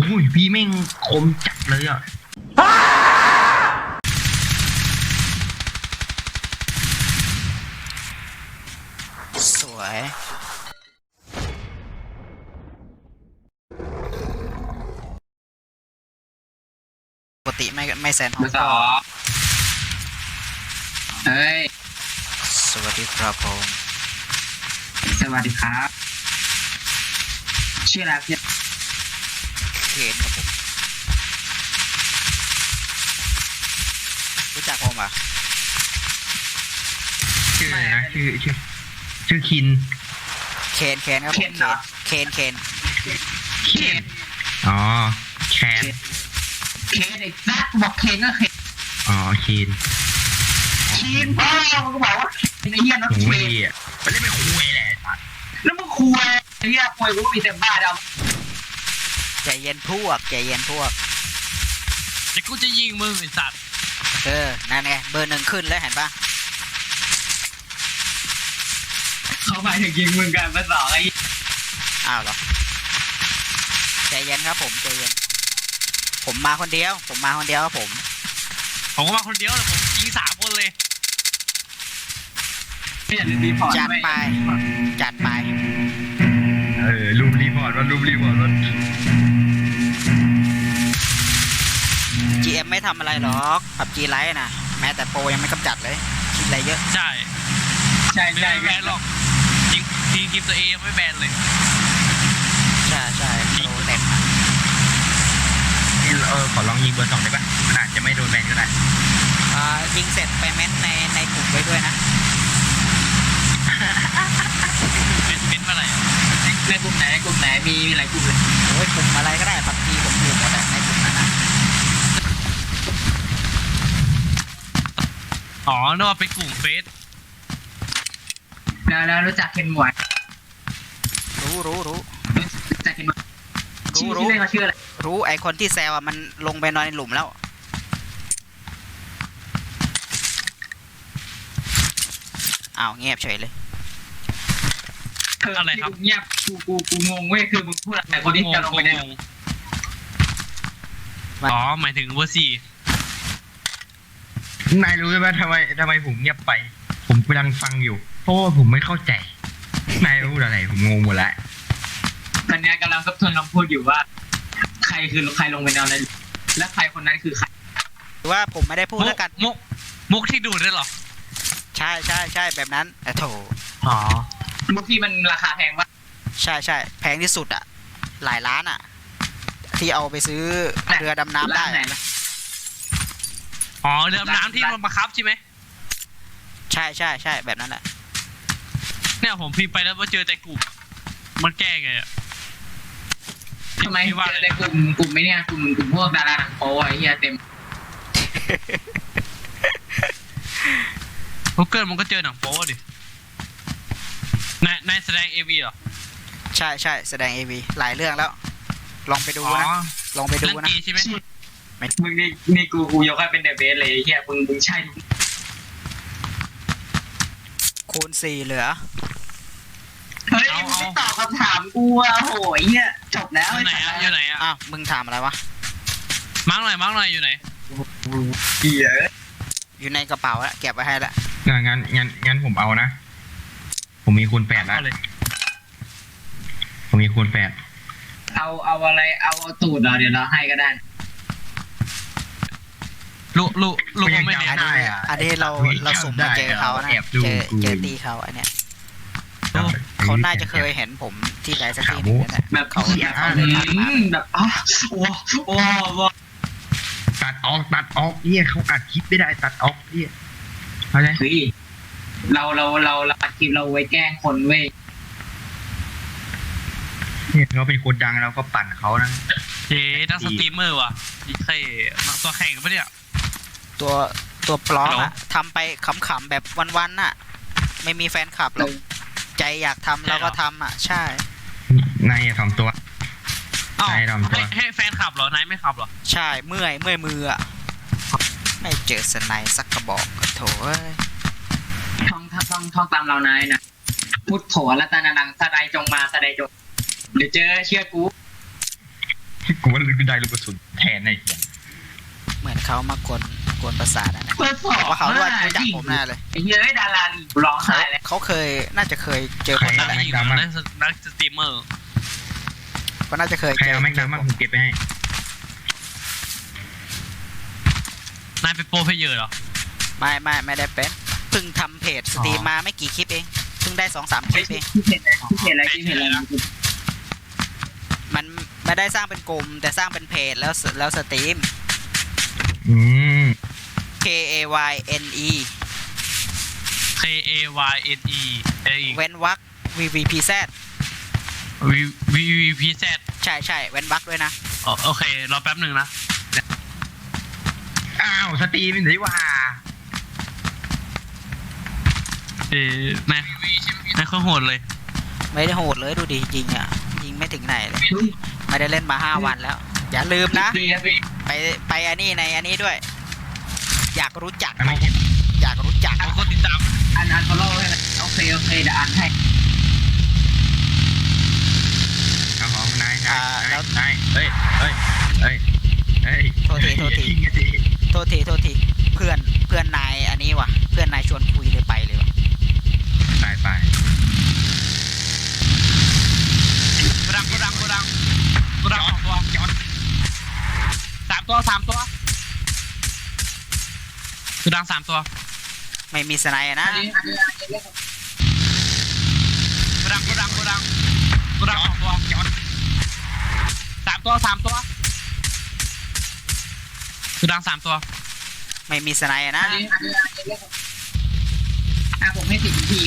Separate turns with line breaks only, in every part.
โอ้ยพี่แม่งคมจัดเลยอะ
สวยปกติไม่ไม่แซนห้
เบ
อ
องร์สองเฮ้ย
สวัสดีครับผม
สวัสดีครับ ชื่ออะไรพี่
เคนครับผมรู้จักผมอะ
ชื่ออะไรนะชื่อชื่อชื่อคิน
เคนเคนครับผ
เคน
ม
เหรอ
เคนเคน
เคน
อ๋อแคน
เคนไอ้ซักบอกเคนก็เคน
อ๋อคิน
เคนพ่อมึงก็บอกว่าเคนไอ้เหี้ยน้อง
โอ้
เคน
ยอะมันเล่นไปคุยแหละสัตว์
แล้วมึงคุยไอ้เหี้ยคุยกูก็มีแต่บ้าด
ใจเย็นพวกใจเย็นพวก
เดี๋ยวกูจะยิงมึงไอ้สัตว์
เออนั่นไงเบอร์หนึ่งขึ้นแล้วเห็นปะำ
เขาหมายถึงยิงมึงกันเบอร์สองไอ้เหี้ย
อ้าวเหรอใจเย็นครับผมใจเย็น ผมมาคนเดียว ผมมาคนเดียวครับผม
ผมก็มาคนเดียวแต่ผมยิงสามคนเลย
ไม่อยากจะรีพอร์ต
จัดไปจัดไป
เออรูปรีพอร์ตว่ารูปรีพอร์ตว่า
ทำอะไรหรอกผับ G ไลท์นะแม้แต่โปรยังไม่กำจัดเลย คิดอะไรเยอะ
ใช่
ใช่
ไม่
ใช่
ได้แบนหรอกยิงยิงทีมตัวเองยังไม่แบนเลย
ใช่ใช่โปรเต็มอะ
เออขอลองยิงเบอร์สองได้ปะมันอาจจะไม่โดนแบนก็ได้
อ่ายิงเสร็จไปเม้นในในกลุ่มไว้ด้วยนะ
เป็นเป็นเมื่อไหร่อะ
ในกลุ่มไหนกลุ่มไหนมีมีหลายกลุ่มเลย
โอ้ยกลุ่มอะไรก็ได้ผับ G ผมอยู่หมดอะในกลุ่มนั้นนะ
อ๋อนึกว่าเป็นกลุ่มเฟซ
แล้วแล้วรู้จักเคนหมวย
รู้รู้รู้
รู้จักเคนหมวย
รู้
ชื่อ
รู้
ชื่อเล่นเขาชื่ออะไร
รู้ไอคนที่แซวอะมันลงไปนอนในหลุมแล้ว อ้าวเงียบเฉยเลย
เอะไรครับ เงียบกูกูกูงงเว้ยคือมึงพูดอะไรคนที่จะลงไปใน
งงอ๋อหมายถึงเวอร์สี่
นายรู้ไหมทำไมทำไมผมเงียบไป ผมกำลังฟังอยู่ เพราะว่าผมไม่เข้าใจ นายพูดอะไรผมงงหมดแล้ว
ตอนเนี้ยกำลังทบทวนคำพูดอยู่ว่า ใครคือใครลงไปนอนในและใครคนนั้นคือใคร
หรือว่าผมไม่ได้พูด
มุ
แล้ว
ก
กัน
มุกมุกที่ดูดด้วยเหรอ
ใช่ใช่ใช่แบบนั้นแต่โถ
อ๋อ
มุกที่มันราคาแพงวะ
ใช่ใช่แพงที่สุดอะหลายล้านอะที่เอาไปซื้อเรือดำน้ำได้
ร้าไหน
อะ
ล่ะ
อ๋อเรือดำน้ำที่มันบังคับใช่ไหม
ใช่ใช่ใช่แบบนั้นแหละ
เนี่ยผมพิมพ์ไปแล้วว่าเจอแต่กลุ่มมันแก้ไงอะ
ทำไม
พี่ว่า
เจอในกลุ่มกลุ่มไม่เนี่ยกลุ่มกลุ่มพวกดาราหนังโป๊ไอ้เหี้ยเต็ม
กูเกิลมันก็เจอหนังโป๊ดินายนายแสดงเอวีเหรอ
ใช่ใช่แสดง AV หลายเรื่องแล้ว ลองไปดู
อ๋อ
นะลองไปดู
เล่น
นะ
เกมใช่ไหม
มึงนี่นี่กูกูยกให้เป็นเดอะเบสเลยไอ้เหี้ยมึงมึงใช่ทุก
คูณสี่เหลือ
เฮ้ยมึงไม่ตอบคำถามกูอะโหยเหี้ยจบแล้ว
อยู่ไหนอะอยู่ไหนอะ
อ้าวมึงถามอะไรวะ
มาร์กหน่อยมาร์กหน่อยอยู่ไหน
เหี้ย
อยู่ในกระเป๋าแล้วเก็บไว้ให้ละ
งั้นงั้นงั้นงั้นผมเอานะ ผมมีคูณแปดแล้ว
เอาเลย
ผมมีคูณแปด
เอาเอาอะไรเอาเอาตูดเราเดี๋ยวเราให้ก็ได้
ลูกลูกลูกผมไม่เน้
อั
น
นนี้อันนี้เราเราสุ่มมาเจอเขานะ
แอบดู
เจอ
กู
เจอตีเขาอันเนี้ยเขาน่าจะเคยเห็นผมที่ใดสักที่หนึงนั่นแหละ
แบบ
เขา
เหี้ย
เขา
อื
เลยทักมาม
แบบอ๋อว้าวว้าวว้าว
ตัดออกตัดออกเอี้ยเขาอัดคลิปไม่ได้ตัดออกเอี้ยเข้าใจ
เฮ้ยเราเราเราเราอัดคลิปเราไว้แกล้งคนเว้ย
เนี่ยเขาเป็นคนดังเราก็ปั่นเขานะ
เจ๊นักสตรีมเมอร์ว่ะใช่ตัวแข่งปะเนี่ย
ตัวตัวปลอม
ฮัลโหล
อะทำไปขำๆแบบวันๆน่ะ ไม่มีแฟนคลับหรอกใจอยากทำเราก็ทำอะ ใช่
นายอย่าทำตัว
อ้าว
ใช่ดำตัว
ให้ให้แฟนขับเหรอนายไม่ขับเหรอ
ใช่เมื่อยเมื่อยมืออะไม่เจอสไนด์สักกระบอกโถเอ้ย
ท่องท่องท่องตามเรานายนะพุทโธรัตนานังสะใดจงมาสะใดจงเดี๋ยวเจอเชื่อกู
กูว่าได้ลูกกระสุนแทนไอ้เหี้ย
เหมือนเขามากวนกวนประสาทอะนะ
เปิดสอง
ว่าเขาว่ารู้จักผมแน่เลย
ไอ้เหี้ยไอ้ดาราลีกร้อง
เขา
ไห้เลย
เขาเคยน่าจะเคยเจอ
ใค
ค
ร
น
นั
นั้
ก
นแหละ
ยิงนักนักสตรีมเมอร์
ก็น่าจะเคย
ใคร
เจอ
เอาแม็กดัมบ้างผมเก็บไปให้
นายเป็นโปรเพลเยอร์เหรอ
ไม่ไม่ไม่ได้เป็นเพิ่งทำเพจสตรีมมาไม่กี่คลิปเองเพิ่งได้สองสามคลิปเอง
ที่เห็นอะไรที่เห็นอะไรที่เห็นอะไร
มันไม่ได้สร้างเป็นกลุ่มแต่สร้างเป็นเพจแล้วสแล้วสตรีม
อืม
K A Y N E
K A Y N E เอ้ย
เว้นวรรค V V P Z
V V V P Z
ใช่ใช่เว้นวรรคด้วยนะ
อ๋อโอเค รอแป๊บหนึ่งนะ
อ้าวสตรีมนี่ว่า
เอ้ยนายนายเขาโหดเลย
ไม่ได้โหดเลยดูดิยิงอะ ยิงไม่ถึงไหนเลย ไม่ได้เล่นมาห้าวันแล้ว อย่าลืมนะ ไปไปอันนี้ในอันนี้ด้วย อยากรู้จัก
อันนี้เห็น
อยากรู้จัก
เอาคนติดตาม
อันอันฟอลโล่ให้โอเคโอเคเดี๋ยวอ่านให้
เอาของนาย
อ่าแล้ว
นายเฮ้ยเฮ้ยเฮ้ยเฮ้ย
โทษทีโทษที
ยิงกันดิ
โทษทีโทษทีเพื่อนเพื่อนนายอันนี้ว่ะ เพื่อนนายชวนคุยเลยไปเลยว่ะ
ไปไป
กูดังกูดังกูดังกูดังสองตัว
จอด
สามตัวสามตัวกูดังสามตัว
ไม่มีสไนด์อะนะ
อันนี้อันนี้อันนี้
กูดังกูดังกูดังกูดังสองตัว
จอด
สามตัวสามตัวกูดังสามตัว
ไม่มีสไนด์อะนะ
อันนี้อันนี้อันนี้อะผมให้สิบนาที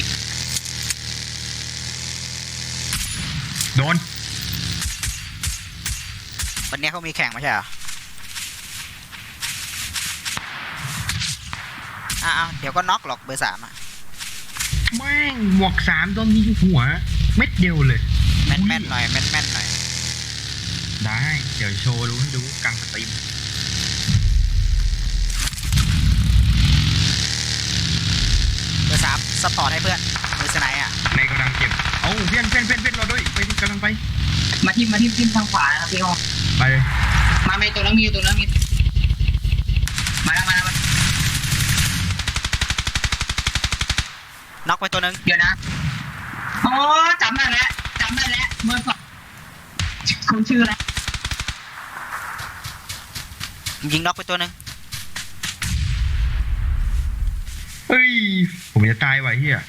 โดน
วันนี้เขามีแข่งไม่ใช่เหรอ อ้าวเดี๋ยวก็น็อกหรอกเบอร์สามอะ
แม่งหมวกสามโดนยิงหัว เม็ดเดียวเลย
แม่นแม่นๆหน่อยแม่นแม่นๆหน่อย
ได้ เดี๋ยวโชว์ดูให้ดูกลางสตรีม
เบอร์สามสปอร์ตให้เพื่อนมือสไนด์อะ
ในกำลังเก็บเอ้าเพื่อนเพื่อนเพื่อนเพื่อนเราด้วยไปกำลังไป
มาทิมมาทิมทิมทางขวานะครับพี่ฮอง
ไปเลย
มาไม่ตัวแล้วมีตัวแล้วมีมาแล้วมาแล้ว
น็อกไปตัวหนึ่ง
เดี๋ยวนะโอ้จำได้แล้วจำได้แล้วเมื่อสองคุณชื่ออะไร
ยิงน็อกไปตัวหนึ่ง
เฮ้ย ผมจะตายว่ะเฮีย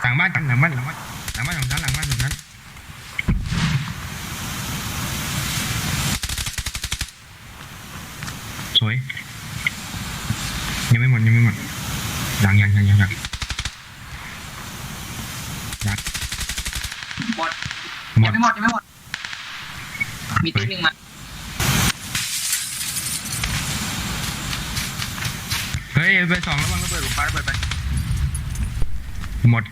หลังบ้านหลังบ้านหลังบ้านหลังบ้านของฉันสวย ยังไม่หมดยังไม่หมดยังยังยังยังยัง
หมด
หม
ยั
ด
งไม่หมดยังไม่หมด มีตีหนึ่งมา
เฮ้ยไปสองระวังระเบิดผมปาระเบิดไป หมด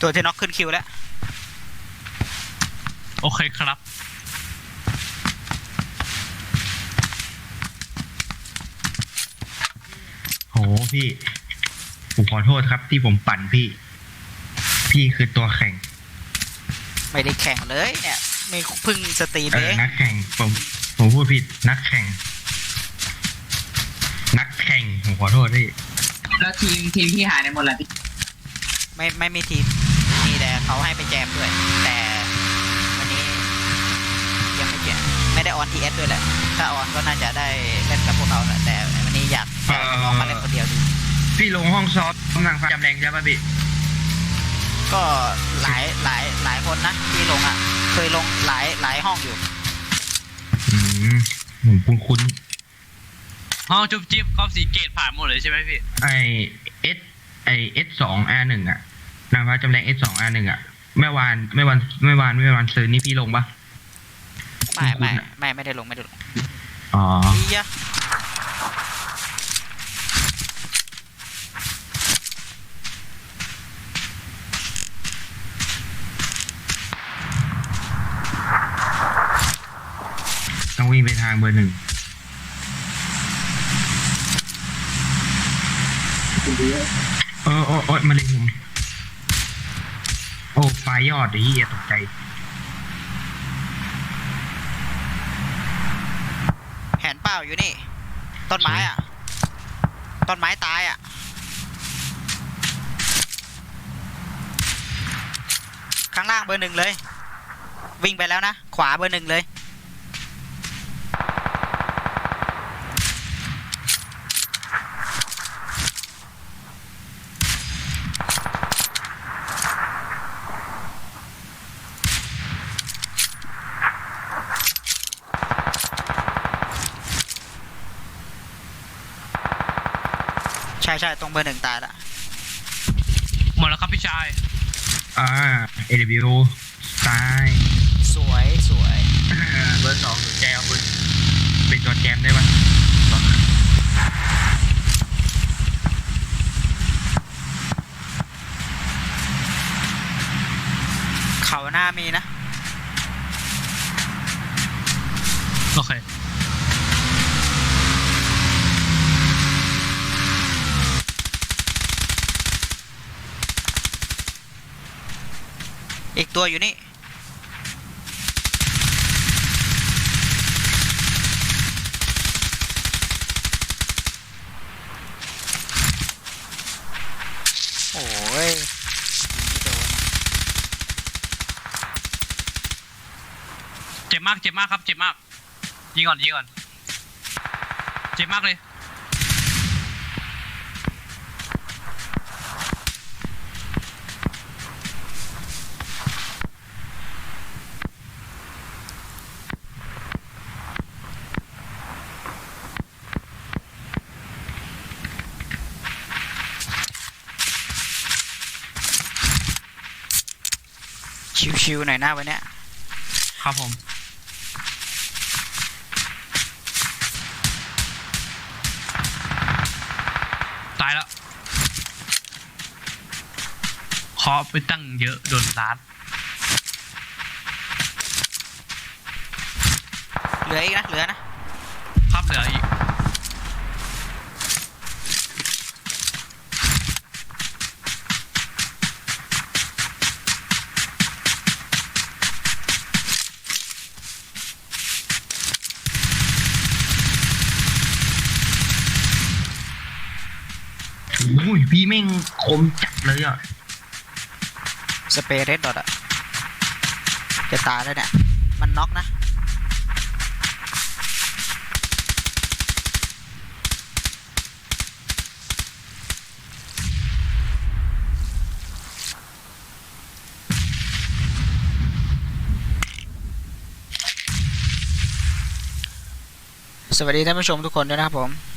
ตัวที่น็อกขึ้นคิวแล้ว
โอเคครับ
โหพี่ ผมขอโทษครับที่ผมปั่นพี่ พี่คือตัวแข่ง
ไม่ได้แข่งเลยเนี่ยไม่เพึ่งสตรีม
เอ
เอ
องนักแข่งผม ผมพูดผิดนักแข่ง นักแข่งผมขอโทษพี่
แล้วทีมทีมที่หายในหมดเลยพี่
ไม่ไม่มีทีมมีแต่เขาให้ไปแจมด้วย แต่วันนี้ยังไม่แจมไม่ได้ออนทีเอสด้วยแหละ ถ้าออนก็น่าจะได้เล่นกับพวกเขาแหละแต่วันนี้อยากอยากลองมาเล่นคนเดียวดู
พี่ลงห้องซ้อมกำลังจำแรงใช่ป่ะพี่
ก็หลายหลายหลายคนนะที่ลงอะ เคยลงหลายหลายห้องอยู่
อืมผมคุ้นคุ้น
ห้องจุ๊บจิ๊บเขาสีเกตผ่านหมดเลยใช่ไหมพี่
ๆไอเอสไอเอสสองอาหนึ่งอะนางฟ้าจำแรงเอสสองอาหนึ่งอะแม่วานแม่วานแม่วานแม่วานซื้อนี่พี่ลงปะ
ไม่ไม่
คุ้นๆอะ
ไม่ไม่ได้ลงไม่ได้ลง
อ๋อ
อีย
ไปทางเบอร์หนึ่งเออโอ๊โมาเลยผมโอ้ปลายยอดไอเฮียตกใจ
แหนเปล่าอยู่นี่ ต้นไม้อะ ต้นไม้ตายอะ ข้างล่างเบอร์หนึ่งเลย วิ่งไปแล้วนะ ขวาเบอร์หนึ่งเลย ช่ใช่ตรงเบอร์หนึ่งตายละ
หมดแล้วครับพี่ชาย
อ่าเอเดบิวตาย
สวยสวย
เบอร์สองแจมเบอร์เป็นตัวแจมได้ปะ
เขาหน้ามีนะ
โอเค
อีก ตัวอยู่นี่ โอ้ยยิงไม่โดนนะ
เจ็บมาก เจ็บมากครับ เจ็บมาก ยิงก่อน ยิงก่อน เจ็บมากเลย
ชิวๆหน่อยหน้าวันเนี้ย
ครับผม ตายแล้วเคาะไปตั้งเยอะโดนล้าน
เหลืออีกนะ เหลือนะ
ครับเหลืออีก
โอ้ยพี่แม่งคมจัดเลยอะ
สเปรย์เรดดอทอะจะตายแล้วเนี่ย มันน็อกนะ สวัสดีท่านผู้ชมทุกคนด้วยนะครับผม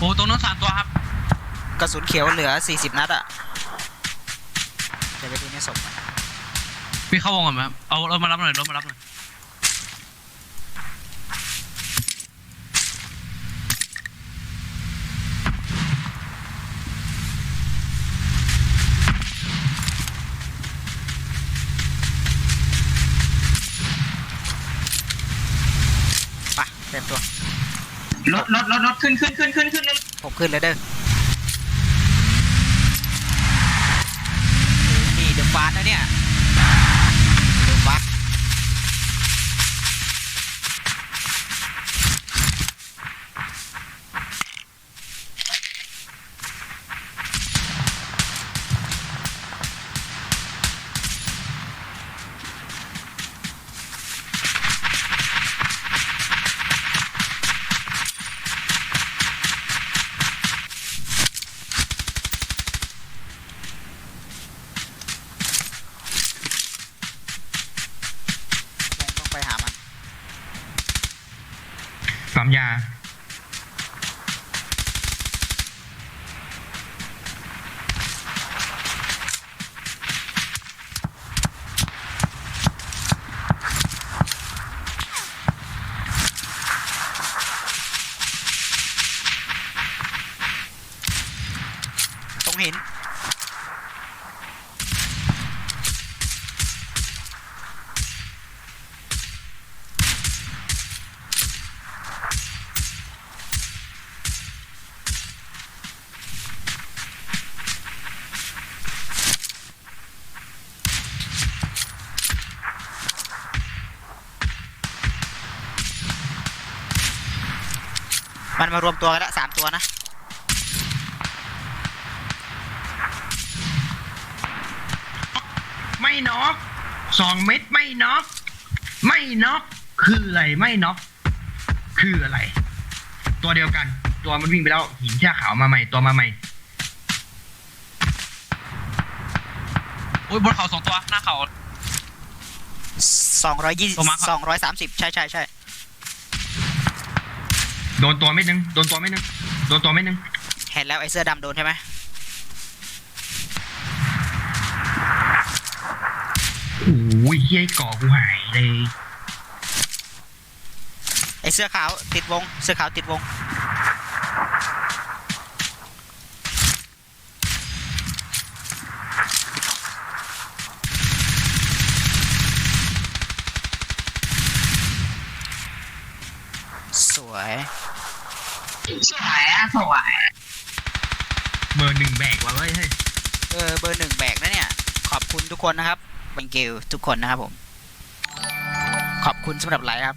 โอ้ตรงนั้นสามตัวครับ
กระสุนเขียวเหลือ 40 นัดอะเดี๋ยวไปดูในศพก่อน
พี่เข้าวงก่อนไหมครับเอารถมารับหน่อยรถมารับหน่อย
ไปเต็มตัว
รถรถรถรถขึ้นขึ้นขึ้นขึ้นขึ้น
ผมขึ้นแล้วเด้อนี่เดือดฟาสนะเนี่ย เห็น
มั
นมารวมตัวกันละสามตัวนะ
ไม่น็อกสองเม็ดไม่น็อกไม่น็อกคืออะไรไม่น็อกคืออะไร ตัวเดียวกัน ตัวมันวิ่งไปแล้วหินแค่ขาวมาใหม่ตัวมาใหม่
อุ้ยบนเขาสองตัวหน้าเขา
สองร้อยยี่สิบ
ตัวมาครับ
สองร้อยสามสิบใช่ใช่ใช่
โดนตัวเม็ดนึงโดนตัวเม็ดนึงโดนตัวเม็ดนึง
เห็นแล้วไอ้เสื้อดำโดนใช่ไหม
โอ้ยเฮียก่อกูหายเลย
ไอ้เสื้อขาวติดวง เสื้อขาวติดวง สวย
สวยอะสวย
เบอร์หนึ่งแบกว่ะเว้ยเฮ้ย
เออเบอร์หนึ่งแบกนะเนี่ย ขอบคุณทุกคนนะครับ บังเกลทุกคนนะครับผม ขอบคุณสำหรับไลฟ์ครับ